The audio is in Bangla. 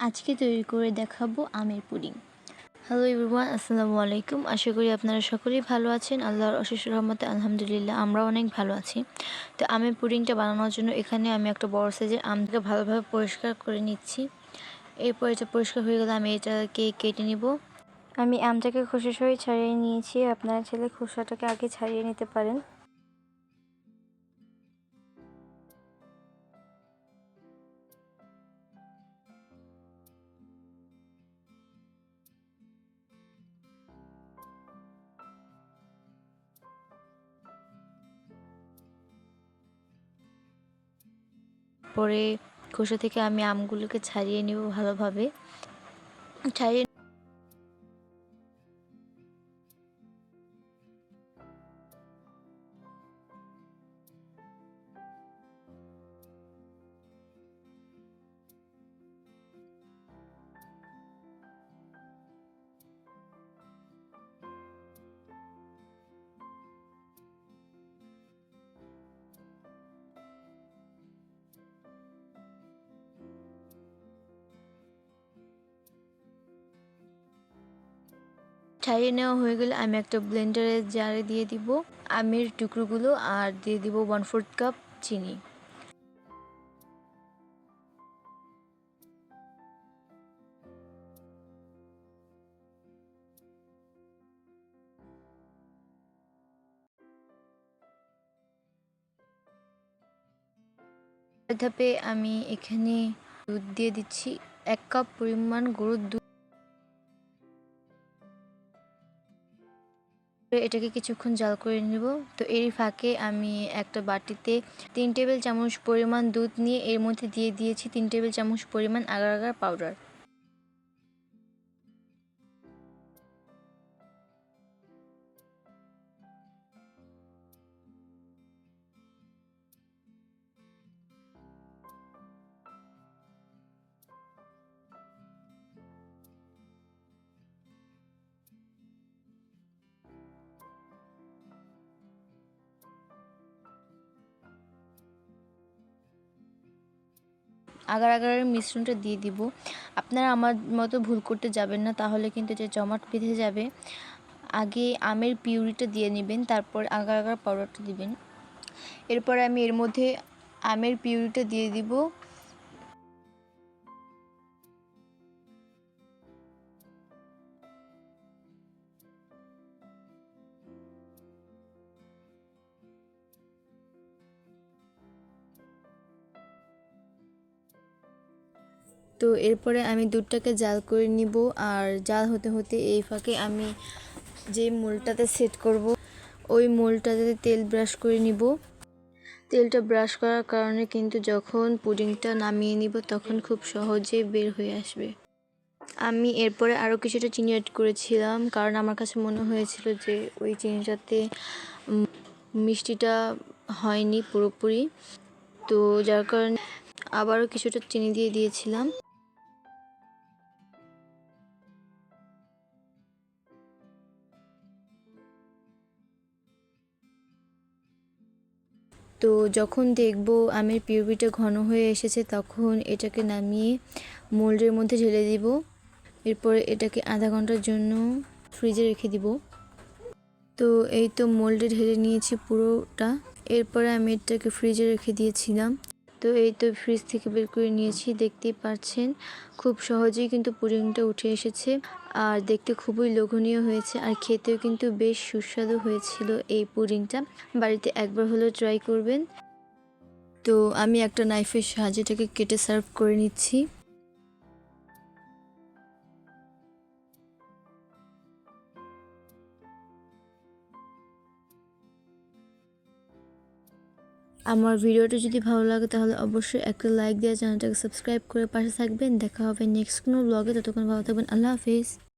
আজকে তৈরি করে দেখাবো আমের পুডিং। হ্যালো এভরিওয়ান আসসালামু আলাইকুম। আশা করি আপনারা সকলেই ভালো আছেন। আল্লাহর অশেষ রহমতে আলহামদুলিল্লাহ আমরাও অনেক ভালো আছি। তো আমের পুডিংটা বানানোর জন্য এখানে আমি একটা বড় সাইজের আমটাকে ভালোভাবে পরিষ্কার করে নিচ্ছি। এরপর এটা পরিষ্কার হয়ে গেলে আমি এটাকে কেটে নিব। আমি আমটাকে খোসা সহ ছাড়িয়ে নিয়েছি। আপনারা ছেলে খোসাটাকে আগে ছাড়িয়ে নিতে পারেন। পরে খোসা থেকে আমি আমগুলোকে ছাড়িয়ে নেব ভালোভাবে। ছাড়িয়ে ছাড়িয়ে নেওয়া হয়ে গেলে আমি একটা ব্লেন্ডারে জারে দিয়ে দিব আমের টুকরোগুলো আর দিয়ে দিব ওয়ান ফোর্থ কাপ চিনি। ধাপে আমি এখানে দুধ দিয়ে দিচ্ছি। এক কাপ পরিমাণ গরুর দুধ এটাকে কিছুক্ষণ জাল করে নেব। তো এর ফাঁকে আমি একটা বাটিতে তিন টেবিল চামচ পরিমাণ দুধ নিয়ে এর মধ্যে দিয়ে দিয়েছি তিন টেবিল চামচ পরিমাণ আগার আগার পাউডার আগার আগারের মিশ্রণটা দিয়ে দিব। আপনারা আমার মতো ভুল করতে যাবেন না, তাহলে কিন্তু যে জমাট বেঁধে যাবে। আগে আমের পিউরিটা দিয়ে নেবেন, তারপর আগার আগার পাউডারটা দিবেন। এরপর আমি এর মধ্যে আমের পিউরিটা দিয়ে দিব। তো এরপরে আমি দুধটাকে জাল করে নিব আর জাল হতে হতে এই ফাঁকে আমি যে মোলটাতে সেট করব, ওই মোলটাতে তেল ব্রাশ করে নিব। তেলটা ব্রাশ করার কারণে কিন্তু যখন পুডিংটা নামিয়ে নিব তখন খুব সহজে বের হয়ে আসবে। আমি এরপরে আরও কিছুটা চিনি অ্যাড করেছিলাম কারণ আমার কাছে মনে হয়েছিল যে ওই চিনিটাতে মিষ্টিটা হয়নি পুরোপুরি। তো যার কারণে আবারও কিছুটা চিনি দিয়ে দিয়েছিলাম। তো যখন দেখব আমের পিউরিটা ঘন হয়ে এসেছে, তখন এটাকে নামিয়ে মোল্ডের মধ্যে ঢেলে দিব। এরপরে এটাকে আধা ঘণ্টার জন্য ফ্রিজে রেখে দিব। তো এই তো মোল্ডে ঢেলে নিয়েছি পুরোটা। এরপরে আমি এটাকে ফ্রিজে রেখে দিয়েছিলাম। তো এই তো ফ্রিজ থেকে বের করে নিয়েছি, দেখতেই পাচ্ছেন। খুব সহজেই কিন্তু পুডিংটা উঠে এসেছে। আর দেখতে খুবই লোভনীয় হয়েছে আর খেতেও কিন্তু বেশ সুস্বাদু হয়েছিল এই পুডিংটা। বাড়িতে একবার হলেও ট্রাই করবেন। তো আমি একটা নাইফের সাহায্যে এটাকে কেটে সার্ভ করে নিচ্ছি। আমার ভিডিওটা যদি ভালো লাগে তাহলে অবশ্যই একটা লাইক দিয়ে চ্যানেলটাকে সাবস্ক্রাইব করে পাশে থাকবেন। দেখা হবে নেক্সট কোনো ব্লগে ততক্ষণ ভালো থাকবেন। আল্লাহ হাফিজ।